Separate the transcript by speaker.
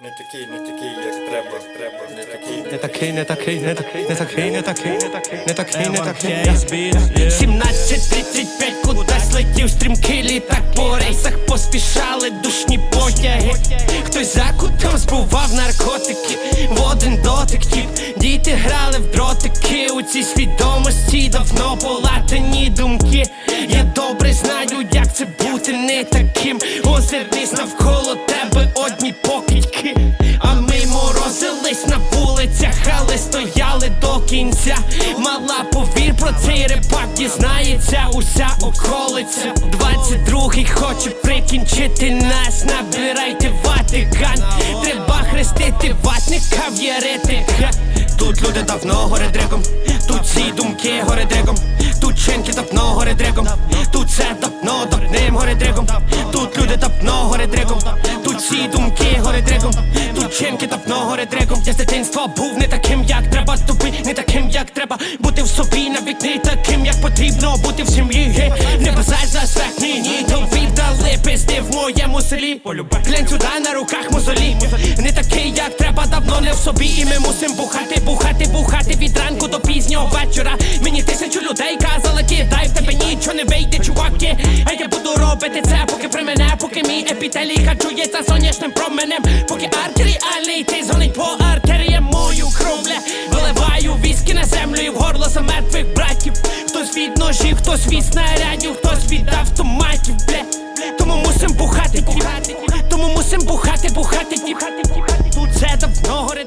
Speaker 1: Не такий, не такий, як треба, треба, не такий.
Speaker 2: Не такий, не такий, не такий, не такий, не такий, не такий, не такий, не такий. 17.35 кудись летів стрімкий літак по рейсах поспішали душні потяги. Хтось за кутом збував наркотики, в один дотик тіп Діти грали в дротики у цій свідомості давно полатані думки. Не таким. Озирнись навколо тебе одні покидьки. А ми морозились на вулицях, але стояли до кінця. Мала повір про цей репак, дізнається уся околиця. 22-й хоче прикінчити нас. Набирайте Ватикан. Треба хрестити ватника в єретика. Тут люди давно горять дрегом, давно горять тут ці думки горять дрегом, тут ченки давно горять дрегом. Я з дитинства був не таким, як треба, тупий, не таким, як треба бути в собі, навіть не таким, як потрібно бути в сім'ї. Не базай за свят, ні, ні, тобі дали пизди в моєму селі. Глянь сюди на руках мозолі. Не такий, як треба, давно не в собі. І ми мусим бухати, бухати, бухати від ранку до пізнього вечора. Мені тисячу людей казали, кидай в тебе нічого не вийде, чуваки. А я буду робити це, поки при мене, каміння Піталі хаджує за сонячним променем Поки артеріальний ти згонить по артеріям мою кромля Виливаю віскі на землю і в горло за мертвих братів Хтось від ножів, хтось від снарядів, хтось від автоматів, бля Тому мусим бухати, бухати, тому мусим бухати, бухати, бухати, бухати Тут вже давно горе